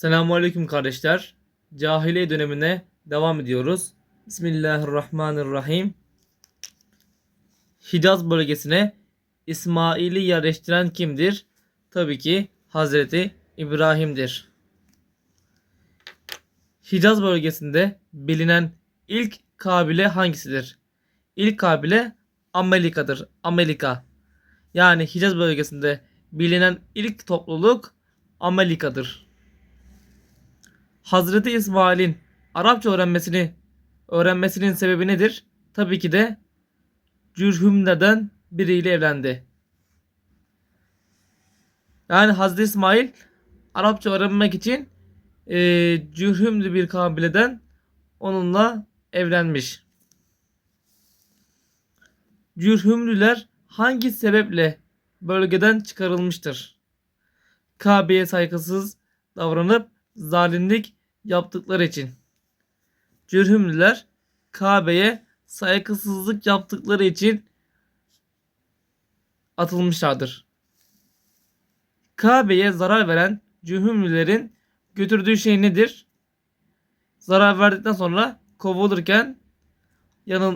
Selamünaleyküm kardeşler. Cahiliye dönemine devam ediyoruz. Bismillahirrahmanirrahim. Hicaz bölgesine İsmail'i yerleştiren kimdir? Tabii ki Hazreti İbrahim'dir. Hicaz bölgesinde bilinen ilk kabile hangisidir? İlk kabile Amerika'dır. Amerika. Yani Hicaz bölgesinde bilinen ilk topluluk Amerika'dır. Hazreti İsmail'in Arapça öğrenmesini öğrenmesinin sebebi nedir? Tabii ki de Cürhümlerden biriyle evlendi. Yani Hazreti İsmail Arapça öğrenmek için e, Cürhümlü bir kabileden onunla evlenmiş. Cürhümlüler hangi sebeple bölgeden çıkarılmıştır? Kabe'ye saygısız davranıp zalimlik yaptıkları için. Cürhümlüler Kabe'ye saygısızlık yaptıkları için atılmışlardır. Kabe'ye zarar veren cürhümlülerin götürdüğü şey nedir? Zarar verdikten sonra kovulurken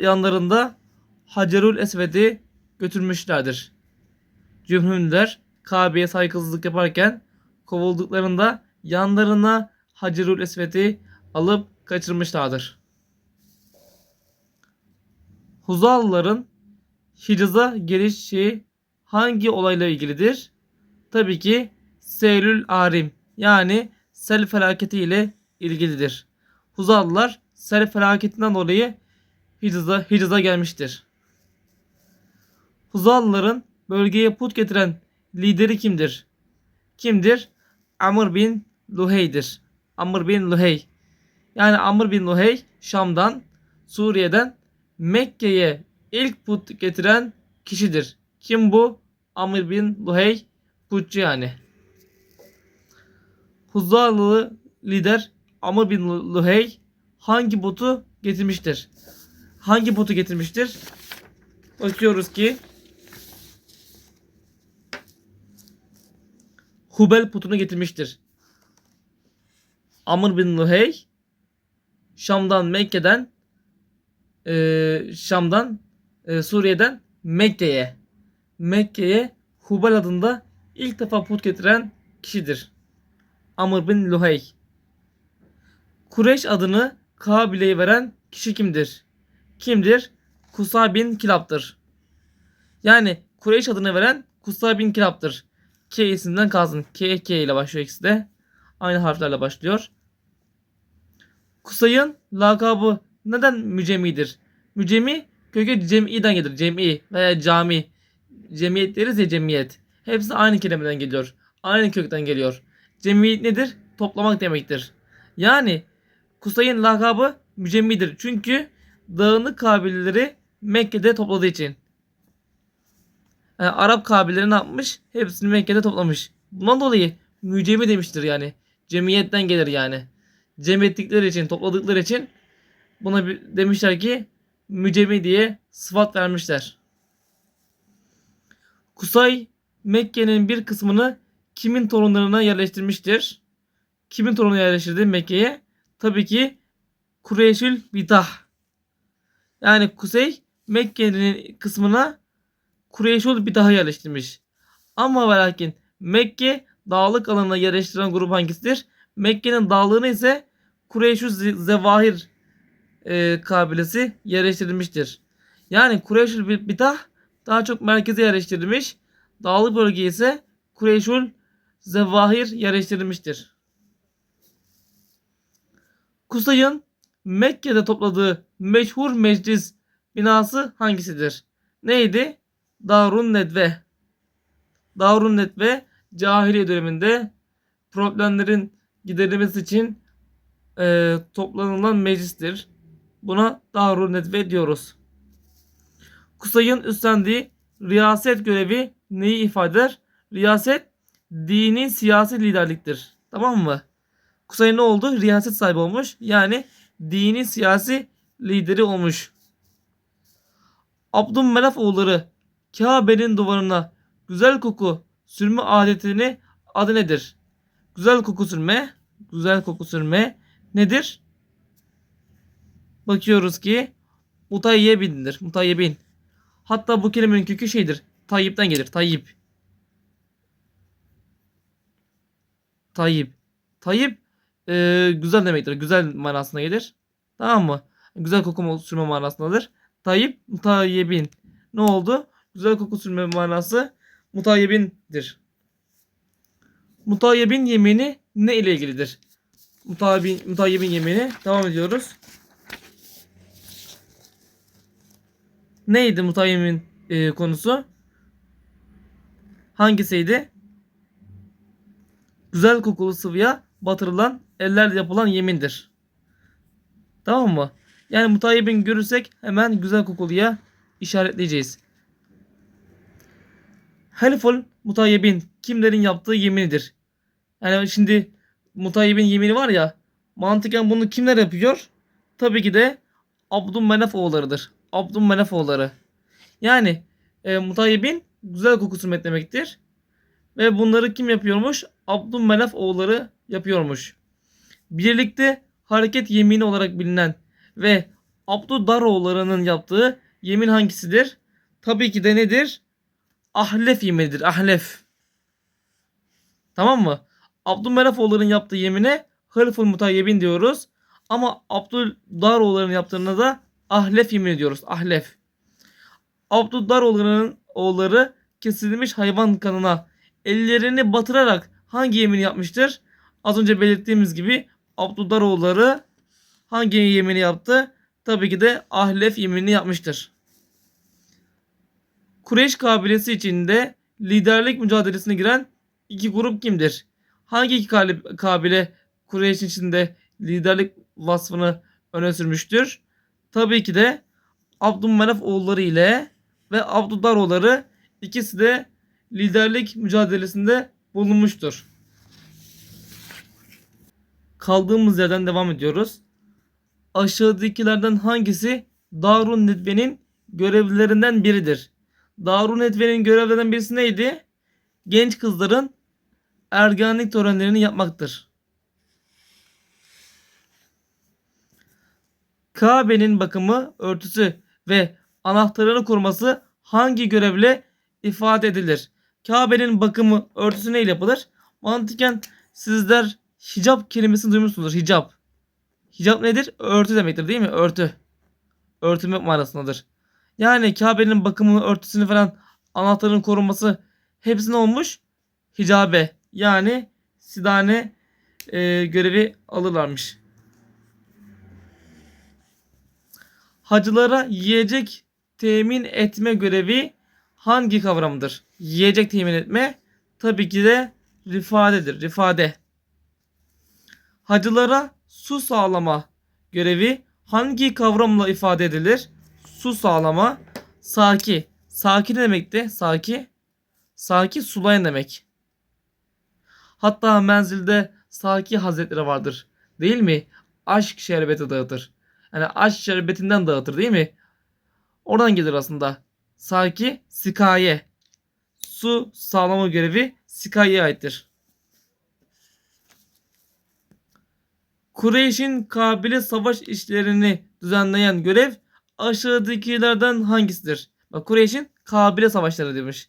yanlarında Hacerül Esved'i götürmüşlerdir. Cürhümlüler Kabe'ye saygısızlık yaparken kovulduklarında yanlarına Hacerül Esved'i alıp kaçırmışlardır. Huzalıların Hicaz'a gelişi hangi olayla ilgilidir? Tabii ki Seylül Arim yani sel felaketi ile ilgilidir. Huzalılar sel felaketinden dolayı Hicaz'a Hicaz'a gelmiştir. Huzalıların bölgeye put getiren lideri kimdir? Kimdir? Amr bin Luhey'dir. Amr bin Luhey. Yani Amr bin Luhey Şam'dan, Suriye'den Mekke'ye ilk put getiren kişidir. Kim bu? Amr bin Luhey putçu yani. Huzalı lider Amr bin Luhey hangi putu getirmiştir? Hangi putu getirmiştir? Bakıyoruz ki Hubel putunu getirmiştir. Amr bin Luhey Şam'dan Mekke'den e, Şam'dan e, Suriye'den Mekke'ye Mekke'ye Hubel adında ilk defa put getiren kişidir. Amr bin Luhey. Kureyş adını Kabile'ye veren kişi kimdir? Kimdir? Kusa bin Kilab'dır. Yani Kureyş adını veren Kusa bin Kilab'dır. K isimden kalsın. K, K ile başlıyor ikisi de. Aynı harflerle başlıyor. Kusay'ın lakabı neden mücemidir? Mücemi köke cem'iden gelir. Cem'i veya cami. Cemiyet deriz ya cemiyet. Hepsi aynı kelimeden geliyor. Aynı kökten geliyor. Cemiyet nedir? Toplamak demektir. Yani Kusay'ın lakabı mücemmidir. Çünkü dağınık kabileleri Mekke'de topladığı için. Yani Arap kabileleri ne yapmış? Hepsini Mekke'de toplamış. Bundan dolayı mücemi demiştir yani. Cemiyetten gelir yani. Cem ettikleri için, topladıkları için buna bir- demişler ki mücemi diye sıfat vermişler. Kusay Mekke'nin bir kısmını kimin torunlarına yerleştirmiştir? Kimin torunu yerleştirdi Mekke'ye? Tabii ki Kureyşül Bitah. Yani Kusey Mekke'nin kısmına Kureyşül Bitah'ı yerleştirmiş. Ama ve lakin Mekke dağlık alanına yerleştiren grup hangisidir? Mekke'nin dağlığını ise Kureyşü Zevahir e, kabilesi yerleştirilmiştir. Yani Kureyşül Bitah daha çok merkeze yerleştirilmiş. Dağlık bölgeye ise Kureyşül Zevahir yerleştirilmiştir. Kusay'ın Mekke'de topladığı meşhur meclis binası hangisidir? Neydi? Darun Nedve. Darun Nedve cahiliye döneminde problemlerin giderilmesi için e, toplanılan meclistir. Buna Darun Nedve diyoruz. Kusay'ın üstlendiği riyaset görevi neyi ifade eder? Riyaset dini siyasi liderliktir. Tamam mı? Kusay ne oldu? Riyaset sahibi olmuş. Yani dini siyasi lideri olmuş. Abdülmenaf oğulları Kabe'nin duvarına güzel koku sürme adetini adı nedir? Güzel koku sürme güzel koku sürme nedir? Bakıyoruz ki mutayyebindir. Mutayyebin. Hatta bu kelimenin kökü şeydir. Tayyip'ten gelir. Tayyip. Tayyip. Tayyip e, güzel demektir. Güzel manasına gelir. Tamam mı? Güzel koku sürme manasındadır. Tayyip mutayyebin. Ne oldu? Güzel koku sürme manası mutayyebindir. Mutayyebin yemini ne ile ilgilidir? Mutayyebin, mutayyebin yemini devam ediyoruz. Neydi mutayyibin e, konusu? Hangisiydi? Güzel kokulu sıvıya batırılan ellerle yapılan yemindir. Tamam mı? Yani mutayyibin görürsek hemen güzel kokuluya işaretleyeceğiz. Helful mutayyibin kimlerin yaptığı yeminidir. Yani şimdi mutayyibin yemini var ya mantıken bunu kimler yapıyor? Tabii ki de Abdülmenaf oğullarıdır. Abdülmenaf oğulları. Yani e, mutayyibin güzel koku sürmek demektir. Ve bunları kim yapıyormuş? Abdülmenaf oğulları yapıyormuş. Birlikte hareket yemini olarak bilinen ve Abdüdaroğullarının yaptığı yemin hangisidir? Tabii ki de nedir? Ahlef yeminidir. Ahlef. Tamam mı? Abdülmelefoğulların yaptığı yemine hırful mutayyibin diyoruz. Ama Abdüldaroğulların yaptığına da ahlef yemin ediyoruz. Ahlef. Abdüldaroğullarının oğulları kesilmiş hayvan kanına ellerini batırarak hangi yemini yapmıştır? Az önce belirttiğimiz gibi Abdüldaroğulları hangi yemini yaptı? Tabii ki de ahlef yeminini yapmıştır. Kureyş kabilesi içinde liderlik mücadelesine giren iki grup kimdir? Hangi iki kabile Kureyş içinde liderlik vasfını öne sürmüştür? Tabii ki de Abdülmenaf oğulları ile ve Abdüddar oğulları ikisi de liderlik mücadelesinde bulunmuştur. Kaldığımız yerden devam ediyoruz. Aşağıdakilerden hangisi Darun Nedve'nin görevlilerinden biridir? Darun Nedve'nin görevlerinden birisi neydi? Genç kızların ergenlik törenlerini yapmaktır. Kabe'nin bakımı, örtüsü ve anahtarını koruması hangi görevle ifade edilir? Kabe'nin bakımı, örtüsü neyle yapılır? Mantıken sizler hicap kelimesini duymuşsunuzdur. Hicap. Hicap nedir? Örtü demektir değil mi? Örtü. Örtünmek manasındadır. Yani Kabe'nin bakımını, örtüsünü falan anahtarının korunması hepsi ne olmuş? Hicabe. Yani sidane e, görevi alırlarmış. Hacılara yiyecek temin etme görevi hangi kavramıdır? Yiyecek temin etme tabii ki de rifadedir. Rifade. Hacılara su sağlama görevi hangi kavramla ifade edilir? Su sağlama. Saki. Saki ne demekti? Saki. Saki sulayan demek. Hatta menzilde Saki Hazretleri vardır. Değil mi? Aşk şerbeti dağıtır. Yani aşk şerbetinden dağıtır değil mi? Oradan gelir aslında. Saki sikaye. Su sağlama görevi sikaye aittir. Kureyş'in kabile savaş işlerini düzenleyen görev aşağıdakilerden hangisidir? Bak Kureyş'in kabile savaşları demiş.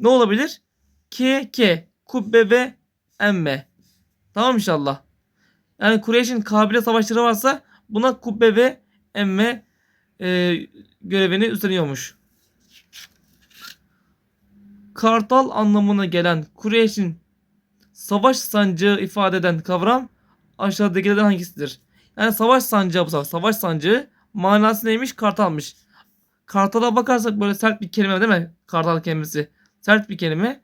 Ne olabilir? K, K, kubbe ve emme. Tamam inşallah. Yani Kureyş'in kabile savaşları varsa buna kubbe ve emme e, görevini üstleniyormuş. Kartal anlamına gelen Kureyş'in savaş sancağı ifade eden kavram aşağıdakilerden hangisidir? Yani savaş sancağı bu sefer. Savaş sancağı manası neymiş? Kartalmış. Kartala bakarsak böyle sert bir kelime değil mi? Kartal kelimesi. Sert bir kelime.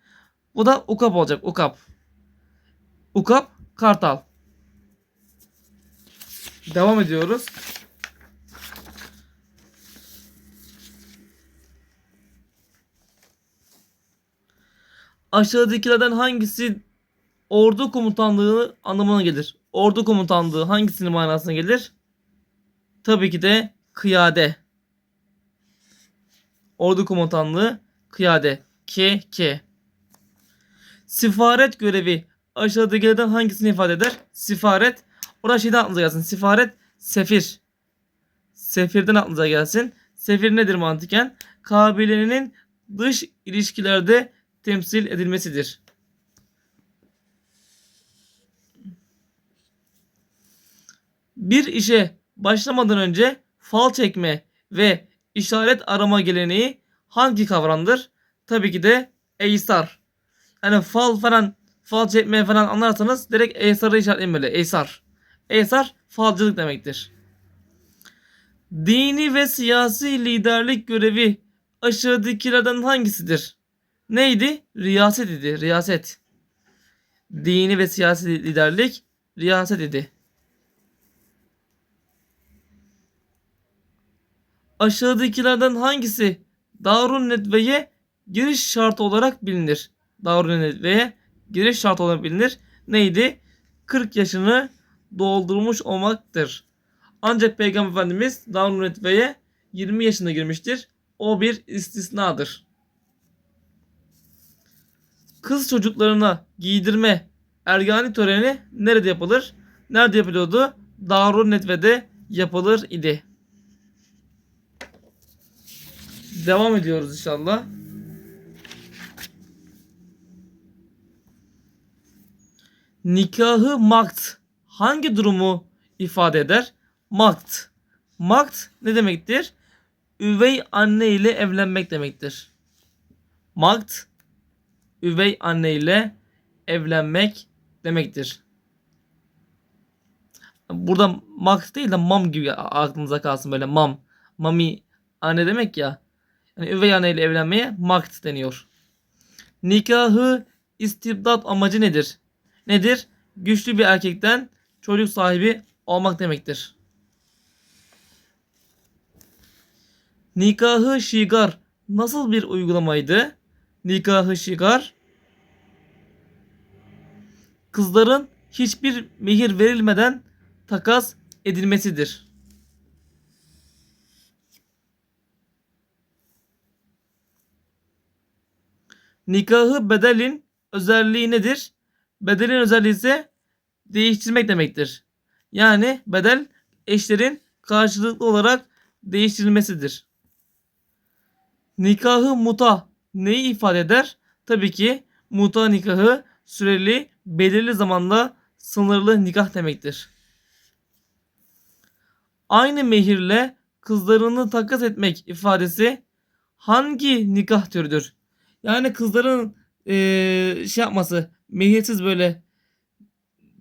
Bu da ukap olacak. Ukap. Ukap, kartal. Devam ediyoruz. Aşağıdakilerden hangisi ordu komutanlığı anlamına gelir? Ordu komutanlığı hangisinin manasına gelir? Tabii ki de kıyade. Ordu komutanlığı kıyade. K K. Sifaret görevi aşağıdakilerden hangisini ifade eder? Sifaret. Orada şeyden aklınıza gelsin. Sifaret, sefir. Sefirden aklınıza gelsin. Sefir nedir mantıken? Kabilenin dış ilişkilerde temsil edilmesidir. Bir işe başlamadan önce fal çekme ve işaret arama geleneği hangi kavramdır? Tabii ki de eysar. Yani fal falan fal çekmeye falan anlarsanız direkt eysarı işaretleyin böyle eysar. Eysar falcılık demektir. Dini ve siyasi liderlik görevi aşağıdakilerden hangisidir? Neydi? Riyaset idi. Riyaset. Dini ve siyasi liderlik riyaset idi. Aşağıdakilerden hangisi Darun Nedve'ye giriş şartı olarak bilinir? Darun Nedve'ye giriş şartı olarak bilinir. Neydi? 40 yaşını doldurmuş olmaktır. Ancak Peygamber Efendimiz Darun Nedve'ye 20 yaşında girmiştir. O bir istisnadır. Kız çocuklarına giydirme ergani töreni nerede yapılır? Nerede yapılıyordu? Darun Nedve'de yapılır idi. Devam ediyoruz inşallah. Nikahı makt hangi durumu ifade eder? Makt. Makt ne demektir? Üvey anne ile evlenmek demektir. Makt üvey anne ile evlenmek demektir. Burada makt değil de mam gibi aklınıza kalsın böyle mam. Mami anne demek ya. Yani üvey anne ile evlenmeye makt deniyor. Nikahı istibdat amacı nedir? Nedir? Güçlü bir erkekten çocuk sahibi olmak demektir. Nikahı şigar nasıl bir uygulamaydı? Nikahı şigar kızların hiçbir mehir verilmeden takas edilmesidir. Nikahı bedelin özelliği nedir? Bedelin özelliği ise değiştirmek demektir. Yani bedel eşlerin karşılıklı olarak değiştirilmesidir. Nikahı muta neyi ifade eder? Tabii ki muta nikahı süreli belirli zamanda sınırlı nikah demektir. Aynı mehirle kızlarını takas etmek ifadesi hangi nikah türüdür? Yani kızların eee, şey yapması mehirsiz böyle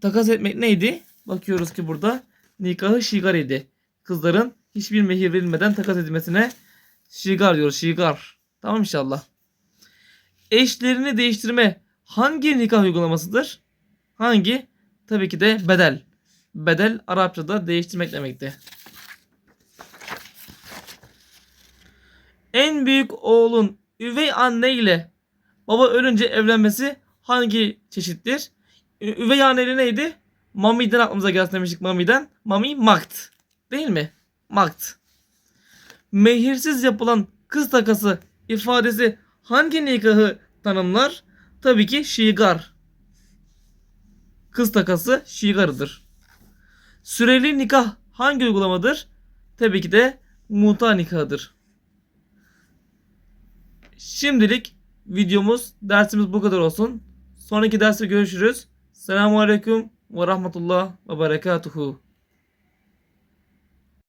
takas etmek neydi? Bakıyoruz ki burada nikahı şigar idi. Kızların hiçbir mehir verilmeden takas edilmesine şigar diyoruz. Şigar. Tamam inşallah. Eşlerini değiştirme hangi nikah uygulamasıdır? Hangi? Tabii ki de bedel. Bedel Arapçada değiştirmek demekti. En büyük oğlun üvey anne ile baba ölünce evlenmesi hangi çeşittir? Üvey anneli neydi? Mami'den aklımıza gelsin demiştik Mami'den. Mami makt. Değil mi? Makt. Mehirsiz yapılan kız takası ifadesi hangi nikahı tanımlar? Tabii ki şigar. Kız takası şigarıdır. Süreli nikah hangi uygulamadır? Tabii ki de muta nikahıdır. Şimdilik videomuz, dersimiz bu kadar olsun. Sonraki derste görüşürüz. Selamun Aleyküm ve Rahmetullah ve Berekatuhu.